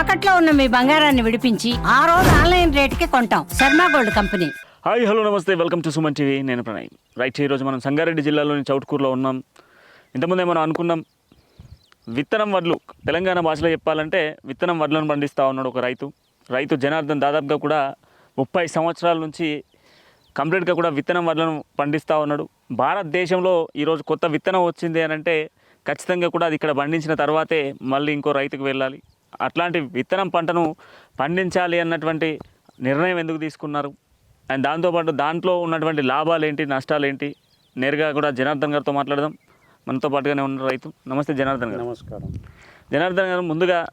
తాకట్లో ఉన్న మీ బంగారాన్ని విడిపించి ఆ రోజు ఆన్లైన్ రేటుకి కొంటాం. Sharma gold company. Hi hello నమస్తే. Welcome to Suman TV. నేను ప్రణయ్. రైట్ ఈరోజు మనం సంగారెడ్డి జిల్లాలోని చౌట్కూరులో ఉన్నాం. ఇంతకుముందే మనం అనుకున్నాం? విత్తనం వడ్లు. తెలంగాణ భాషలో చెప్పాలంటే విత్తనం వడ్లను పండిస్తూ ఉన్నాడు ఒక రైతు. రైతు జనార్దన్ దాదాపుగా కూడా ముప్పై సంవత్సరాల నుంచి కంప్లీట్గా కూడా విత్తనం వడ్లను పండిస్తూ ఉన్నాడు. భారతదేశంలో ఈరోజు కొత్త విత్తనం వచ్చింది అని అంటే ఖచ్చితంగా కూడా అది ఇక్కడ పండించిన తర్వాతే మళ్ళీ ఇంకో రైతుకు వెళ్ళాలి. అట్లాంటి విత్తనం పంటను పండించాలి అన్నటువంటి నిర్ణయం ఎందుకు తీసుకున్నారు? అండ్ దాంతోపాటు దాంట్లో ఉన్నటువంటి లాభాలు ఏంటి నష్టాలు ఏంటి నేరుగా కూడా జనార్దన్ గారితో మాట్లాడదాం. మనతో పాటుగానే ఉన్న రైతు. నమస్తే జనార్దన్ గారు. నమస్కారం. జనార్దన్ గారు ముందుగా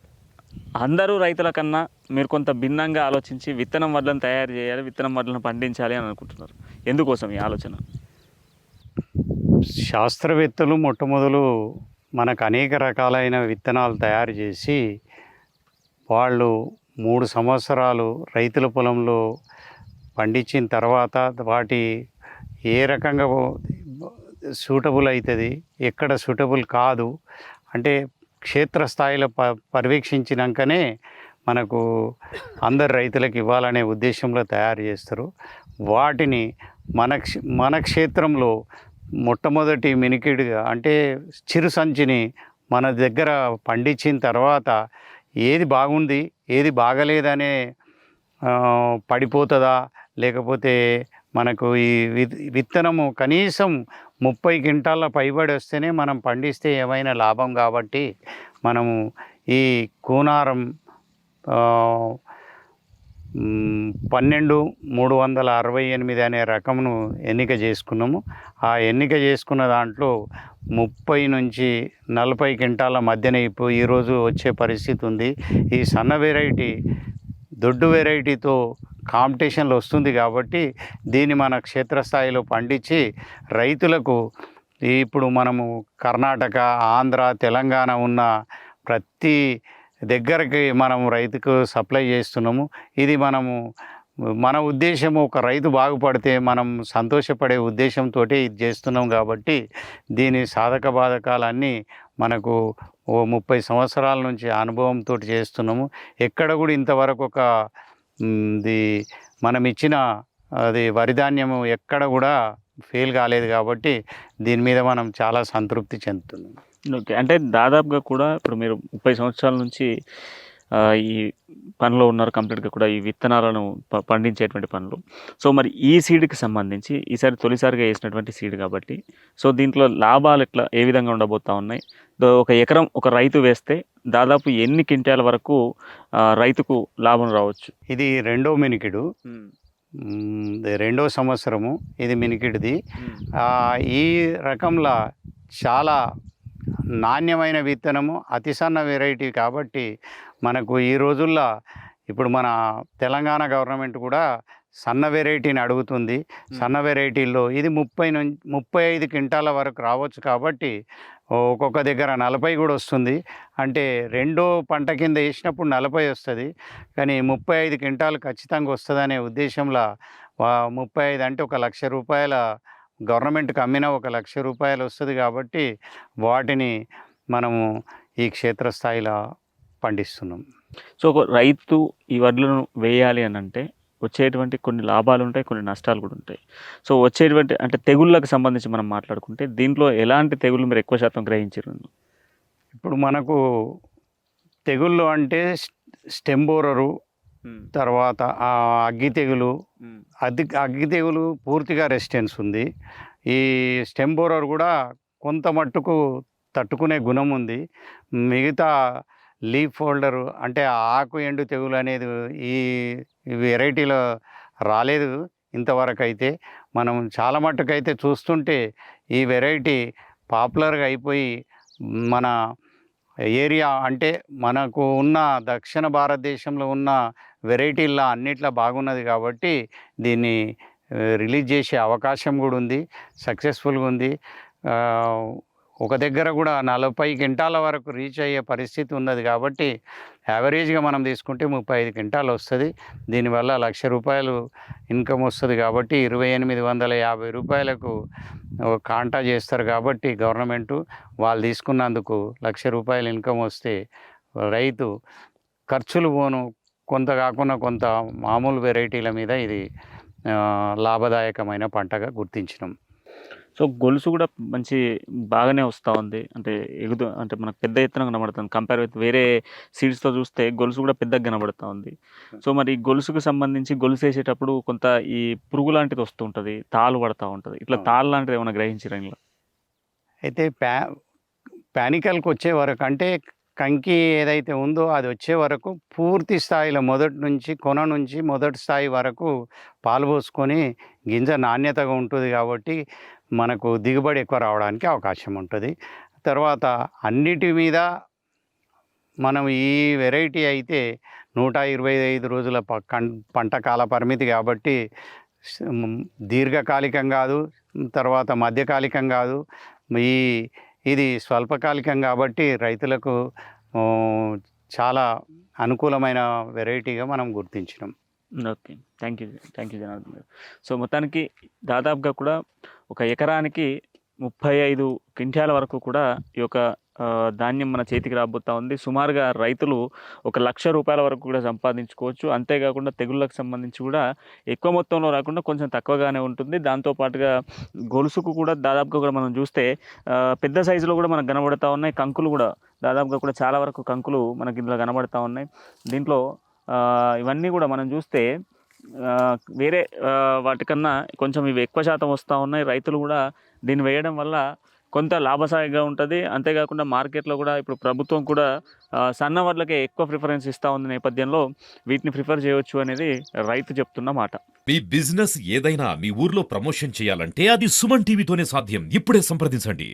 అందరూ రైతుల కన్నా మీరు కొంత భిన్నంగా ఆలోచించి విత్తనం వడ్లను తయారు చేయాలి విత్తనం వడ్లను పండించాలి అని అనుకుంటున్నారు. ఎందుకోసం ఈ ఆలోచన? శాస్త్రవేత్తలు మొట్టమొదలు మనకు అనేక రకాలైన విత్తనాలు తయారు చేసి వాళ్ళు మూడు సంవత్సరాలు రైతుల పొలంలో పండించిన తర్వాత వాటి ఏ రకంగా సూటబుల్ అవుతుంది ఎక్కడ సూటబుల్ కాదు అంటే క్షేత్రస్థాయిలో ప పర్యవేక్షించినాకనే మనకు అందరు రైతులకు ఇవ్వాలనే ఉద్దేశంలో తయారు చేస్తారు. వాటిని మన మన క్షేత్రంలో మొట్టమొదటి మినికిడిగా అంటే చిరు సంచిని మన దగ్గర పండించిన తర్వాత ఏది బాగుంది ఏది బాగలేదనే పడిపోతుందా? లేకపోతే మనకు ఈ విత్తనము కనీసం ముప్పై క్వింటాల పైబడి వస్తేనే మనం పండిస్తే ఏమైనా లాభం కాబట్టి మనము ఈ కూనారం పన్నెండు మూడు వందల అరవై ఎనిమిది అనే రకమును ఎన్నిక చేసుకున్నాము. ఆ ఎన్నిక చేసుకున్న దాంట్లో ముప్పై నుంచి నలభై క్వింటాల మధ్యన ఇప్పుడు ఈరోజు వచ్చే పరిస్థితి ఉంది. ఈ సన్న వెరైటీ దొడ్డు వెరైటీతో కాంపిటీషన్లు వస్తుంది కాబట్టి దీన్ని మన క్షేత్రస్థాయిలో పండించి రైతులకు ఇప్పుడు మనము కర్ణాటక ఆంధ్ర తెలంగాణ ఉన్న ప్రతి దగ్గరికి మనం రైతుకు సప్లై చేస్తున్నాము. ఇది మనము మన ఉద్దేశం ఒక రైతు బాగుపడితే మనం సంతోషపడే ఉద్దేశంతో ఇది చేస్తున్నాం కాబట్టి దీని సాధక బాధకాలన్నీ మనకు ఓ ముప్పై సంవత్సరాల నుంచి అనుభవంతో చేస్తున్నాము. ఎక్కడ కూడా ఇంతవరకు ఒక ది మనం ఇచ్చిన అది వరిధాన్యము ఎక్కడ కూడా ఫెయిల్ కాలేదు కాబట్టి దీని మీద మనం చాలా సంతృప్తి చెందుతున్నాం. ఓకే. అంటే దాదాపుగా కూడా ఇప్పుడు మీరు ముప్పై సంవత్సరాల నుంచి ఈ పనిలో ఉన్నారు కంప్లీట్గా కూడా ఈ విత్తనాలను ప- పండించేటువంటి పనులు. సో మరి ఈ సీడ్కి సంబంధించి ఈసారి తొలిసారిగా వేసినటువంటి సీడ్ కాబట్టి సో దీంట్లో లాభాలు ఎట్లా ఏ విధంగా ఉండబోతా ఉన్నాయి? ఒక ఎకరం ఒక రైతు వేస్తే దాదాపు ఎన్ని క్వింటాల వరకు రైతుకు లాభం రావచ్చు? ఇది రెండో మినికిడు. రెండో సంవత్సరము. ఇది మినికిడిది. ఈ రకంలో చాలా నాణ్యమైన విత్తనము అతి సన్న వెరైటీ కాబట్టి మనకు ఈ రోజుల్లో ఇప్పుడు మన తెలంగాణ గవర్నమెంట్ కూడా సన్న వెరైటీని అడుగుతుంది. సన్న వెరైటీల్లో ఇది ముప్పై నుంచి ముప్పై ఐదు క్వింటాల వరకు రావచ్చు కాబట్టి ఒక్కొక్క దగ్గర నలభై కూడా వస్తుంది. అంటే రెండో పంట కింద వేసినప్పుడు నలభై వస్తుంది. కానీ ముప్పై ఐదు క్వింటాలు ఖచ్చితంగా వస్తుందనే ఉద్దేశంలో ముప్పై ఐదు అంటే ఒక లక్ష రూపాయల గవర్నమెంట్కి అమ్మిన ఒక లక్ష రూపాయలు వస్తుంది కాబట్టి వాటిని మనము ఈ క్షేత్రస్థాయిలో పండిస్తున్నాం. సో ఒక రైతు ఈ వడ్లను వేయాలి అని అంటే వచ్చేటువంటి కొన్ని లాభాలు ఉంటాయి కొన్ని నష్టాలు కూడా ఉంటాయి. సో వచ్చేటువంటి అంటే తెగుళ్ళకు సంబంధించి మనం మాట్లాడుకుంటే దీంట్లో ఎలాంటి తెగుళ్ళు మీరు ఎక్కువ శాతం గ్రహించారు? ఇప్పుడు మనకు తెగుళ్ళు అంటే స్టెంబోరరు తర్వాత ఆ అగ్గి తెగులు అగ్గి అగ్గి తెగులు పూర్తిగా రెసిస్టెన్స్ ఉంది. ఈ స్టెంబోరర్ కూడా కొంత మట్టుకు తట్టుకునే గుణం ఉంది. మిగతా లీఫ్ ఫోల్డర్ అంటే ఆకు ఎండు తెగులు అనేది ఈ వెరైటీలో రాలేదు ఇంతవరకు అయితే మనం చాలా మట్టుకు అయితే చూస్తుంటే ఈ వెరైటీ పాపులర్గా అయిపోయి మన ఏరియా అంటే మనకు ఉన్న దక్షిణ భారతదేశంలో ఉన్న వెరైటీల్లో అన్నిట్లో బాగున్నది కాబట్టి దీన్ని రిలీజ్ చేసే అవకాశం కూడా ఉంది సక్సెస్ఫుల్గా ఉంది. ఒక దగ్గర కూడా నలభై క్వింటాల వరకు రీచ్ అయ్యే పరిస్థితి ఉన్నది కాబట్టి యావరేజ్గా మనం తీసుకుంటే ముప్పై ఐదు క్వింటాలు వస్తుంది. దీనివల్ల లక్ష రూపాయలు ఇన్కమ్ వస్తుంది కాబట్టి ఇరవై ఎనిమిది వందల యాభై రూపాయలకు కాంటా చేస్తారు కాబట్టి గవర్నమెంటు వాళ్ళు తీసుకున్నందుకు లక్ష రూపాయలు ఇన్కమ్ వస్తే రైతు ఖర్చులు పోను కొంత కాకుండా కొంత మామూలు వెరైటీల మీద ఇది లాభదాయకమైన పంటగా గుర్తించినాం. సో గొలుసు కూడా మంచి బాగానే వస్తూ ఉంది. అంటే ఎగుదు అంటే మనకు పెద్ద ఎత్తున కనబడుతుంది. కంపేర్ విత్ వేరే సీడ్స్తో చూస్తే గొలుసు కూడా పెద్దగా కనబడుతూ ఉంది. సో మరి ఈ గొలుసుకు సంబంధించి గొలుసు వేసేటప్పుడు కొంత ఈ పురుగు లాంటిది వస్తూ ఉంటుంది. తాలు పడుతూ ఉంటుంది. ఇట్లా. తాళ్ళు లాంటిది ఏమైనా గ్రహించరా అయితే ప్యా ప్యానికల్కి వచ్చే వరకు అంటే కంకి ఏదైతే ఉందో అది వచ్చే వరకు పూర్తి స్థాయిలో మొదటి నుంచి కొన నుంచి మొదటి స్థాయి వరకు పాలు పోసుకొని గింజ నాణ్యతగా ఉంటుంది కాబట్టి మనకు దిగుబడి ఎక్కువ రావడానికి అవకాశం ఉంటుంది. తర్వాత అన్నిటి మీద మనం ఈ వెరైటీ అయితే నూట ఇరవై ఐదు రోజుల ప- కం- పంట కాల పరిమితి కాబట్టి దీర్ఘకాలికం కాదు తర్వాత మధ్యకాలికం కాదు. ఈ ఇది స్వల్పకాలికం కాబట్టి రైతులకు చాలా అనుకూలమైన వెరైటీగా మనం గుర్తించినాం. Okay. Thank you thank you Janardhan గారు. సో మొత్తానికి దాదాపుగా కూడా ఒక ఎకరానికి ముప్పై ఐదు క్వింటాల వరకు కూడా ఈ యొక్క ధాన్యం మన చేతికి రాబోతా ఉంది. సుమారుగా రైతులు ఒక లక్ష రూపాయల వరకు కూడా సంపాదించుకోవచ్చు. అంతేకాకుండా తెగుళ్ళకు సంబంధించి కూడా ఎక్కువ మొత్తంలో రాకుండా కొంచెం తక్కువగానే ఉంటుంది. దాంతోపాటుగా గొలుసుకు కూడా దాదాపుగా కూడా మనం చూస్తే పెద్ద సైజులో కూడా మనకు కనబడతా ఉన్నాయి. కంకులు కూడా దాదాపుగా కూడా చాలా వరకు కంకులు మనకి ఇందులో కనబడతా ఉన్నాయి. దీంట్లో ఇవన్నీ కూడా మనం చూస్తే వేరే వాటికన్నా కొంచెం ఇవి ఎక్కువ శాతం వస్తూ ఉన్నాయి. రైతులు కూడా దీన్ని వేయడం వల్ల కొంత లాభసాయిగా ఉంటుంది. అంతేకాకుండా మార్కెట్లో కూడా ఇప్పుడు ప్రభుత్వం కూడా సన్న వడ్లకే ఎక్కువ ప్రిఫరెన్స్ ఇస్తూ ఉంది నేపథ్యంలో వీటిని ప్రిఫర్ చేయవచ్చు అనేది రైతు చెప్తున్న మాట. మీ బిజినెస్ ఏదైనా మీ ఊర్లో ప్రమోషన్ చేయాలంటే అది సుమన్ టీవీతోనే సాధ్యం. ఇప్పుడే సంప్రదించండి.